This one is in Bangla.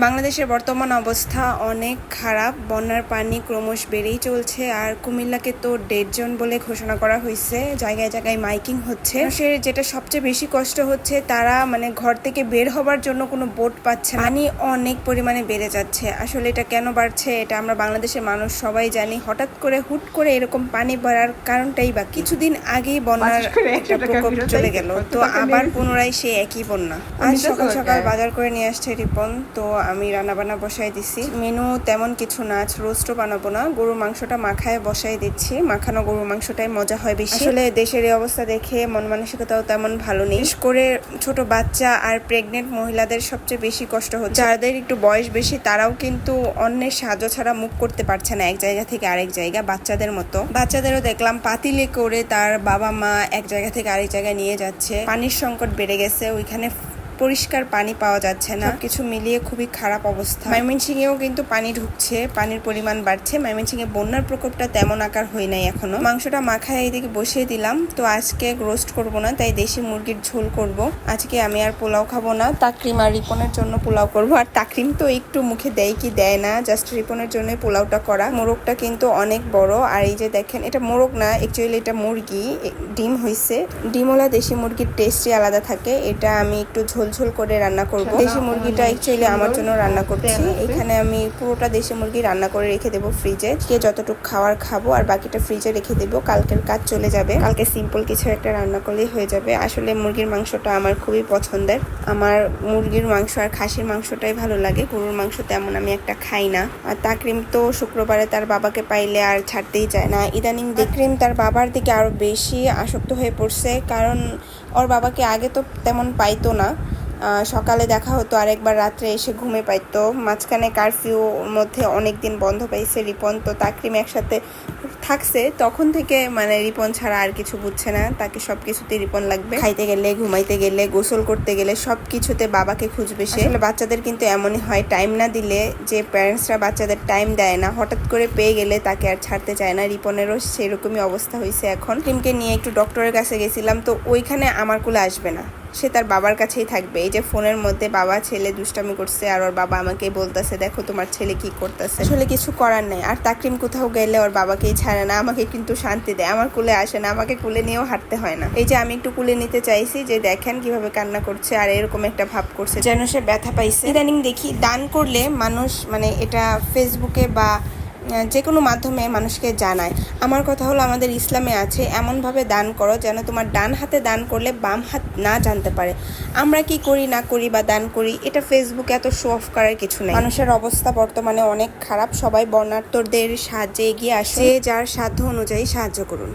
বাংলাদেশের বর্তমান অবস্থা অনেক খারাপ। বন্যার পানি ক্রমশ বেড়েই চলছে আর কুমিল্লাকে তো ডেড জোন বলে ঘোষণা করা হয়েছে। জায়গায় জায়গায় মাইকিং হচ্ছে। মানুষের যেটা সবচেয়ে বেশি কষ্ট হচ্ছে তারা মানে ঘর থেকে বের হবার জন্য কোনো বোট পাচ্ছে পানি অনেক পরিমাণে বেড়ে যাচ্ছে। আসলে এটা কেন বাড়ছে এটা আমরা বাংলাদেশের মানুষ সবাই জানি। হঠাৎ করে হুট করে এরকম পানি বাড়ার কারণটাই বা কিছুদিন আগেই বন্যার একটা প্রকোপ চলে গেল। তো আবার পুনরায় সেই একই বন্যা। আজ সকাল সকাল বাজার করে নিয়ে আসছে রিপন। তো আমি রান্না বান্না বসাই দিছি। মেনু তেমন কিছু না আজ রোস্টও বানাবো না। গরুর মাংসটা মাখায় বসাই দিচ্ছি। মাখানো গরুর মাংসটাই মজা হয় বেশি। আসলে দেশের এই অবস্থা দেখে মন মানসিকতাও তেমন ভালো নেই। বিশেষ করে ছোট বাচ্চা আর প্রেগনেন্ট মহিলাদের সবচেয়ে বেশি কষ্ট হচ্ছে। যাদের একটু বয়স বেশি তারাও কিন্তু অন্যের সাহায্য ছাড়া মুখ করতে পারছে না এক জায়গা থেকে আরেক জায়গা বাচ্চাদের মতো। বাচ্চাদেরও দেখলাম পাতিলে করে তার বাবা মা এক জায়গা থেকে আরেক জায়গায় নিয়ে যাচ্ছে। পানির সংকট বেড়ে গেছে ওইখানে পরিষ্কার পানি পাওয়া যাচ্ছে না। কিছু মিলিয়ে খুবই খারাপ অবস্থা। ময়মনসিংহেও কিন্তু পানি ঢুকছে পানির পরিমাণ বাড়ছে। ময়মনসিংহে বন্যার প্রকোপটা তেমন আকার হয় নাই এখনও। মাংসটা মাখায় এইদিকে বসিয়ে দিলাম। তো আজকে রোস্ট করব না তাই দেশি মুরগির ঝোল করব। আজকে আমি আর পোলাও খাব না। তাকরিম আর রিপনের জন্য পোলাও করব। আর তাকরিম তো একটু মুখে দেয় কি দেয় না জাস্ট রিপনের জন্য পোলাওটা করা। মোরগটা কিন্তু অনেক বড়। আর এই যে দেখেন এটা মোরগ না অ্যাকচুয়ালি এটা মুরগি। ডিম হইছে। ডিমওয়ালা দেশি মুরগির টেস্টই আলাদা থাকে। এটা আমি একটু ঝোল ঝোল করে রান্না করব। দেশি মুরগিটা অ্যাকচুয়ালি আমার জন্য রান্না করছি। এখানে আমি পুরোটা দেশি মুরগি রান্না করে রেখে দেবো ফ্রিজে কে যতটুকু খাওয়ার খাব আর বাকিটা ফ্রিজে রেখে দেবো। কালকের কাজ চলে যাবে। কালকে সিম্পল কিছু একটা রান্না করলেই হয়ে যাবে। আসলে মুরগির মাংসটা আমার খুবই পছন্দের। আমার মুরগির মাংস আর খাসির মাংসটাই ভালো লাগে। গরুর মাংস তেমন আমি একটা খাই না। আর তাকরিম তো শুক্রবারে তার বাবাকে পাইলে আর ছাড়তেই চায় না। ইদানিং দেখরিম তার বাবার দিকে আরও বেশি আসক্ত হয়ে পড়ছে। কারণ ওর বাবাকে আগে তো তেমন পাইতো না। সকালে দেখা হতো, আরেকবার রাত্রে এসে ঘুমে পাইতো। মাঝখানে কারফিউ মধ্যে অনেক দিন বন্ধ পাইছে রিপন। তো তাকরিম একসাথে থাকছে তখন থেকে মানে রিপন ছাড়া আর কিছু বুঝছে না। তাকে সব কিছুতে রিপন লাগবে। খাইতে গেলে ঘুমাইতে গেলে গোসল করতে গেলে সব কিছুতে বাবাকে খুঁজবে সে। আসলে বাচ্চাদের কিন্তু এমনই হয় টাইম না দিলে যে প্যারেন্টসরা বাচ্চাদের টাইম দেয় না হঠাৎ করে পেয়ে গেলে তাকে আর ছাড়তে চায় না। রিপনেরও সেরকমই অবস্থা হয়েছে এখন। টিমকে নিয়ে একটু ডক্টরের কাছে গেছিলাম তো ওইখানে আমার কোলে আসবে না। সে তার বাবার কাছেই থাকবে। এই যে ফোনের মধ্যে বাবা, ছেলে দুষ্টামি করছে আর ওর বাবা আমাকে বলতেছে, দেখো তোমার ছেলে কি করতেছে। আসলে কিছু করার নেই। আর তাকরিম কোথাও গেলে ওর বাবাকেই ছাড়ে না, আমাকে কিন্তু শান্তি দেয়। আমার কুলে আসে না, আমাকে কুলে নিয়েও হাঁটতে হয় না। এই যে আমি একটু কুলে নিতে চাইছি যে দেখেন কীভাবে কান্না করছে আর এরকম একটা ভাব করছে যেন সে ব্যথা পাইছে। ইদানিং দেখি দান করলে মানুষ মানে এটা ফেসবুকে বা যে কোনো মাধ্যমে মানুষকে জানায়। আমার কথা হলো আমাদের ইসলামে আছে এমনভাবে দান করো যেন তোমার ডান হাতে দান করলে বাম হাত না জানতে পারে। আমরা কি করি না করি বা দান করি এটা ফেসবুকে এত শো অফ করার কিছু নেই। মানুষের অবস্থা বর্তমানে অনেক খারাপ সবাই বর্ণার্থদের সাহায্যে এগিয়ে আসে যার সাধ্য অনুযায়ী সাহায্য করুন।